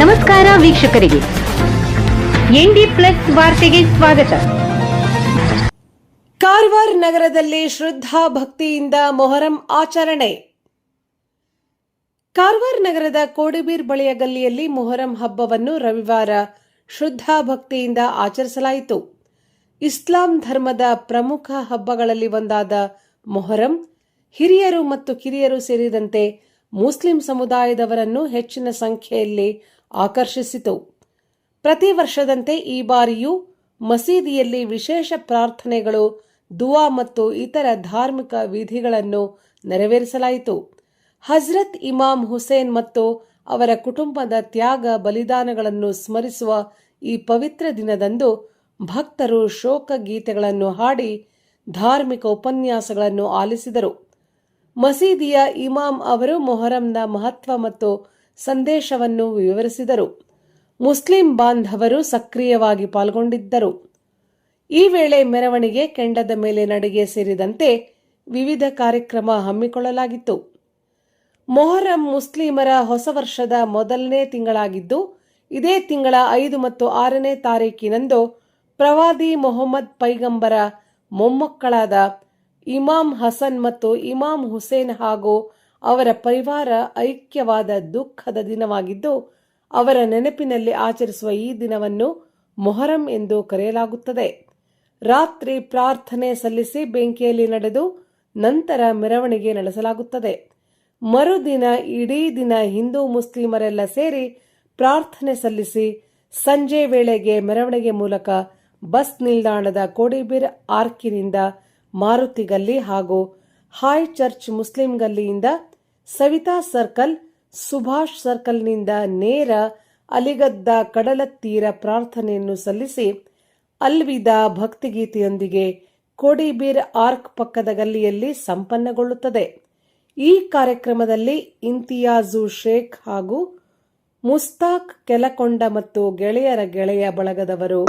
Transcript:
ನಮಸ್ಕಾರ ವೀಕ್ಷಕರಿಗೆ. ND plus ವಾರ್ತೆಗೆ ಸ್ವಾಗತ. ಕಾರವಾರ ನಗರದಲ್ಲಿ ಶ್ರದ್ಧಾ ಭಕ್ತಿಯಿಂದ ಮೊಹರಂ ಆಚರಣೆ. ಕಾರವಾರ ನಗರದ ಕೋಡಿಬೀರ್ ಬಳಿಯ ಗಲ್ಲಿಯಲ್ಲಿ ಮೊಹರಂ ಹಬ್ಬವನ್ನು ರವಿವಾರ ಶ್ರದ್ಧಾ ಭಕ್ತಿಯಿಂದ ಆಚರಿಸಲಾಯಿತು. ಇಸ್ಲಾಂ ಧರ್ಮದ ಪ್ರಮುಖ ಹಬ್ಬಗಳಲ್ಲಿ ಒಂದಾದ ಮೊಹರಂ, ಹಿರಿಯರು ಮತ್ತು ಕಿರಿಯರು ಸೇರಿದಂತೆ ಮುಸ್ಲಿಂ ಸಮುದಾಯದವರನ್ನು ಹೆಚ್ಚಿನ ಸಂಖ್ಯೆಯಲ್ಲಿ ಆಕರ್ಷಿಸಿತು. ಪ್ರತಿ ವರ್ಷದಂತೆ ಈ ಬಾರಿಯೂ ಮಸೀದಿಯಲ್ಲಿ ವಿಶೇಷ ಪ್ರಾರ್ಥನೆಗಳು, ದುವಾ ಮತ್ತು ಇತರ ಧಾರ್ಮಿಕ ವಿಧಿಗಳನ್ನು ನೆರವೇರಿಸಲಾಯಿತು. ಹಜ್ರತ್ ಇಮಾಮ್ ಹುಸೇನ್ ಮತ್ತು ಅವರ ಕುಟುಂಬದ ತ್ಯಾಗ ಬಲಿದಾನಗಳನ್ನು ಸ್ಮರಿಸುವ ಈ ಪವಿತ್ರ ದಿನದಂದು ಭಕ್ತರು ಶೋಕ ಗೀತೆಗಳನ್ನು ಹಾಡಿ ಧಾರ್ಮಿಕ ಉಪನ್ಯಾಸಗಳನ್ನು ಆಲಿಸಿದರು. ಮಸೀದಿಯ ಇಮಾಮ್ ಅವರು ಮೊಹರಂನ ಮಹತ್ವ ಮತ್ತು ಸಂದೇಶವನ್ನು ವಿವರಿಸಿದರು. ಮುಸ್ಲಿಂ ಬಾಂಧವರು ಸಕ್ರಿಯವಾಗಿ ಪಾಲ್ಗೊಂಡಿದ್ದರು. ಈ ವೇಳೆ ಮೆರವಣಿಗೆ ಕೆಂಡದ ಮೇಲೆ ನಡಿಗೆ ಸೇರಿದಂತೆ ವಿವಿಧ ಕಾರ್ಯಕ್ರಮ ಹಮ್ಮಿಕೊಳ್ಳಲಾಗಿತ್ತು. ಮೊಹರಂ ಮುಸ್ಲಿಮರ ಹೊಸ ವರ್ಷದ ಮೊದಲನೇ ತಿಂಗಳಾಗಿದ್ದು, ಇದೇ ತಿಂಗಳ ಐದು ಮತ್ತು ಆರನೇ ತಾರೀಕಿನಂದು ಪ್ರವಾದಿ ಮೊಹಮ್ಮದ್ ಪೈಗಂಬರ ಮೊಮ್ಮಕ್ಕಳಾದ ಇಮಾಮ್ ಹಸನ್ ಮತ್ತು ಇಮಾಮ್ ಹುಸೇನ್ ಹಾಗೂ ಅವರ ಪರಿವಾರ ಐಕ್ಯವಾದ ದುಃಖದ ದಿನವಾಗಿದ್ದು, ಅವರ ನೆನಪಿನಲ್ಲಿ ಆಚರಿಸುವ ಈ ದಿನವನ್ನು ಮೊಹರಂ ಎಂದು ಕರೆಯಲಾಗುತ್ತದೆ. ರಾತ್ರಿ ಪ್ರಾರ್ಥನೆ ಸಲ್ಲಿಸಿ ಬೆಂಕಿಯಲ್ಲಿ ನಡೆದು ನಂತರ ಮೆರವಣಿಗೆ ನಡೆಸಲಾಗುತ್ತದೆ. ಮರುದಿನ ಇಡೀ ದಿನ ಹಿಂದೂ ಮುಸ್ಲಿಮರೆಲ್ಲ ಸೇರಿ ಪ್ರಾರ್ಥನೆ ಸಲ್ಲಿಸಿ ಸಂಜೆ ವೇಳೆಗೆ ಮೆರವಣಿಗೆ ಮೂಲಕ ಬಸ್ ನಿಲ್ದಾಣದ ಕೋಡಿಬಿರ್ ಆರ್ಕಿನಿಂದ ಮಾರುತಿ ಗಲ್ಲಿ ಹಾಗೂ ಹಾಯ್ ಚರ್ಚ್ ಮುಸ್ಲಿಂ ಗಲ್ಲಿಯಿಂದ ಸವಿತಾ ಸರ್ಕಲ್, ಸುಭಾಷ್ ಸರ್ಕಲ್ನಿಂದ ನೇರ ಅಲಿಗದ್ದ ಕಡಲ ತೀರ ಪ್ರಾರ್ಥನೆಯನ್ನು ಸಲ್ಲಿಸಿ ಅಲ್ವಿದಾ ಭಕ್ತಿಗೀತೆಯೊಂದಿಗೆ ಕೋಡಿಬೀರ್ ಆರ್ಕ್ ಪಕ್ಕದ ಗಲ್ಲಿಯಲ್ಲಿ ಸಂಪನ್ನಗೊಳ್ಳುತ್ತದೆ. ಈ ಕಾರ್ಯಕ್ರಮದಲ್ಲಿ ಇಂತಿಯಾಜು ಶೇಖ್ ಹಾಗೂ ಮುಸ್ತಾಕ್ ಕೆಲಕೊಂಡ ಮತ್ತು ಗೆಳೆಯರ ಗೆಳೆಯ ಬಳಗದವರು